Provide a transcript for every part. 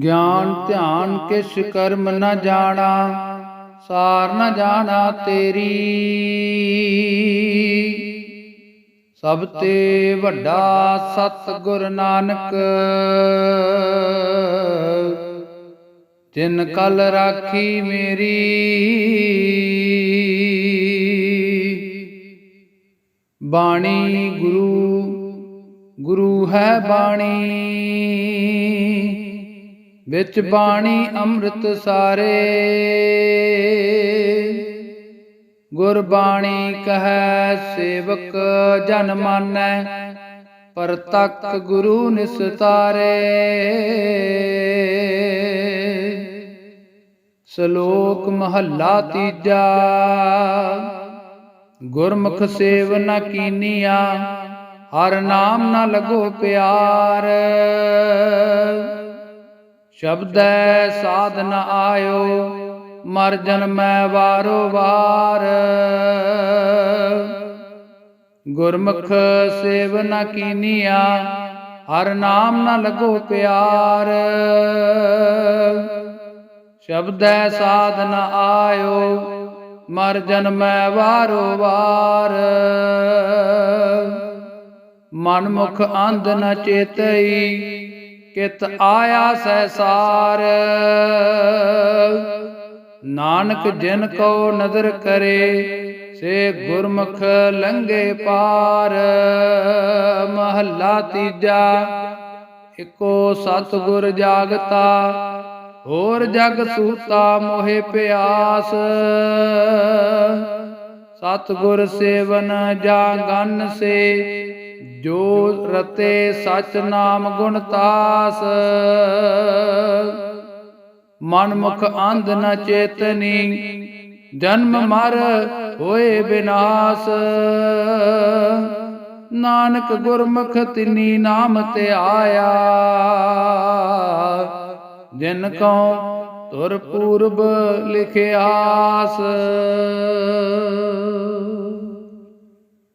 ਗਿਆਨ ਧਿਆਨ ਕਿਛ ਕਰਮ ਨ ਜਾਣਾ ਸਾਰ ਨ ਜਾਣਾ ਤੇਰੀ। ਸਭ ਤੇ ਵੱਡਾ ਸਤ ਗੁਰ ਨਾਨਕ ਜਿਨ ਕਲ ਰਾਖੀ ਮੇਰੀ। ਬਾਣੀ ਗੁਰੂ ਗੁਰੂ ਹੈ ਬਾਣੀ। ਵਿੱਚ ਬਾਣੀ ਅੰਮ੍ਰਿਤ ਸਾਰੇ। ਗੁਰਬਾਣੀ ਕਹੈ, ਸੇਵਕ ਜਨ ਮਾਨੈ ਪਰ ਤੱਕ ਗੁਰੂ ਨਿਸਤਾਰੇ ਸ਼ਲੋਕ ਮਹੱਲਾ ਤੀਜਾ। ਗੁਰਮੁਖ ਸੇਵ ਨ ਕੀਨੀਆ, ਹਰ ਨਾਮ ਨ ਲਗੋ ਪਿਆਰ। ਸ਼ਬਦੈ ਸਾਧ ਨ ਆਇਓ, ਮਰ ਜਨਮੈ ਵਾਰੋ ਵਾਰ। ਗੁਰਮੁਖ ਸੇਵ ਨ ਕੀਨੀਆ, ਹਰ ਨਾਮ ਨ ਲਗੋ ਪਿਆਰ। ਸ਼ਬਦੈ ਸਾਧ ਨ ਆਇਓ, ਮਰ ਜਨਮੈ ਵਾਰੋ ਵਾਰ। ਮਨਮੁਖ ਅੰਧ ਨ ਚੇਤਈ ਕਿਤ ਆਇਆ ਸੈਸਾਰ ਨਾਨਕ ਜਿਨ ਕੋ ਨਦਰ ਕਰੇ, ਸੇ ਗੁਰਮੁਖ ਲੰਗੇ ਪਾਰ। ਮਹੱਲਾ ਤੀਜਾ, ਇਕੋ ਸਤਿਗੁਰ ਜਾਗਤਾ, ਹੋਰ ਜਗ ਸੂਤਾ ਮੋਹਿ ਪਿਆਸ। ਸਤਿਗੁਰ ਸੇਵਨ ਜਾਗਨ ਸੇ ਜੋ ਰਤੇ ਸਚ ਨਾਮ ਗੁਣ ਤਾਸ ਮਨ ਮੁਖ ਅੰਧ ਨ ਚੇਤਨੀ, ਜਨਮ ਮਰ ਹੋਏ ਬਿਨਾਸ਼। ਨਾਨਕ ਗੁਰਮੁਖ ਤਿਨੀ ਨਾਮ ਤੇ ਆਇਆ, ਜਿਨ ਕਉ ਤੁਰ ਪੂਰਬ ਲਿਖਿਆਸ।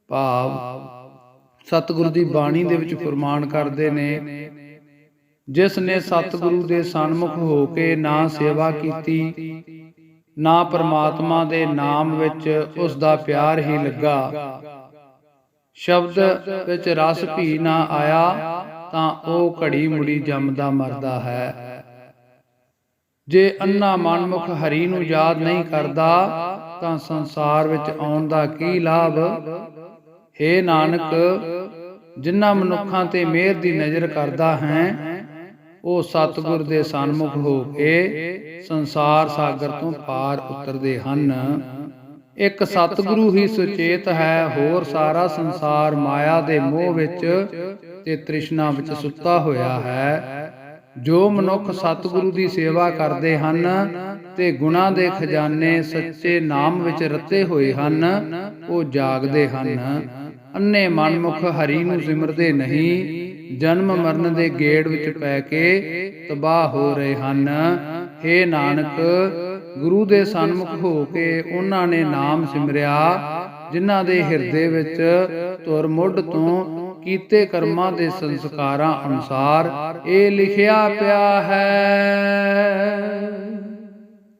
ਭਾਵ ਸਤਿਗੁਰੂ ਦੀ ਬਾਣੀ ਦੇ ਵਿੱਚ ਫਰਮਾਨ ਕਰਦੇ ਨੇ, ਜਿਸ ਨੇ ਸਤਿਗੁਰੂ ਦੇ ਸਨਮੁਖ ਹੋ ਕੇ ਨਾ ਸੇਵਾ ਕੀਤੀ, ਨਾ ਪਰਮਾਤਮਾ ਦੇ ਨਾਮ ਵਿੱਚ ਉਸ ਦਾ ਪਿਆਰ ਹੀ ਲੱਗਾ। ਸ਼ਬਦ ਵਿੱਚ ਰਸ ਭੀ ਨਾ ਆਇਆ, ਤਾਂ ਉਹ ਘੜੀ ਮੁੜੀ ਜੰਮਦਾ ਮਰਦਾ ਹੈ। ਜੇ ਅੰਨਾ ਮਨਮੁਖ ਹਰੀ ਨੂੰ ਯਾਦ ਨਹੀਂ ਕਰਦਾ, ਤਾਂ ਸੰਸਾਰ ਵਿੱਚ ਆਉਣ ਦਾ ਕੀ ਲਾਭ? ਏ ਨਾਨਕ ਜਿਨ੍ਹਾਂ ਮਨੁੱਖਾਂ ਤੇ ਮਿਹਰ ਦੀ ਨਜ਼ਰ ਕਰਦਾ ਹੈ, ਉਹ ਸਤਿਗੁਰ ਦੇ ਸਨਮੁਖ ਹੋ ਕੇ ਸੰਸਾਰ ਸਾਗਰ ਤੋਂ ਪਾਰ ਉਤਰਦੇ ਹਨ। ਇੱਕ ਸਤਿਗੁਰੂ ਹੀ ਸੁਚੇਤ ਹੈ, ਹੋਰ ਸਾਰਾ ਸੰਸਾਰ ਮਾਇਆ ਦੇ ਮੋਹ ਵਿੱਚ ਤੇ ਤ੍ਰਿਸ਼ਨਾ ਵਿੱਚ ਸੁੱਤਾ ਹੋਇਆ ਹੈ। ਜੋ ਮਨੁੱਖ ਸਤਿਗੁਰੂ ਦੀ ਸੇਵਾ ਕਰਦੇ ਹਨ ਤੇ ਗੁਣਾ ਦੇ ਖਜ਼ਾਨੇ ਸੱਚੇ ਨਾਮ ਵਿੱਚ ਰਤੇ ਹੋਏ ਹਨ, ਉਹ ਜਾਗਦੇ ਹਨ। ਅੰਨੇ ਮਨਮੁਖ ਹਰੀ ਨੂੰ ਸਿਮਰਦੇ ਨਹੀਂ ਜਨਮ ਮਰਨ ਦੇ ਗੇੜ ਵਿੱਚ ਪੈ ਕੇ ਤਬਾਹ ਹੋ ਰਹੇ ਹਨ। ਏ ਨਾਨਕ ਗੁਰੂ ਦੇ ਸਨਮੁਖ ਹੋ ਕੇ ਉਹਨਾਂ ਨੇ ਨਾਮ ਸਿਮਰਿਆ ਜਿਨ੍ਹਾਂ ਦੇ ਹਿਰਦੇ ਵਿੱਚ ਤੁਰ ਮੁੱਢ ਤੋਂ ਕੀਤੇ ਕਰਮਾਂ ਦੇ ਸੰਸਕਾਰਾਂ ਅਨੁਸਾਰ ਇਹ ਲਿਖਿਆ ਪਿਆ ਹੈ।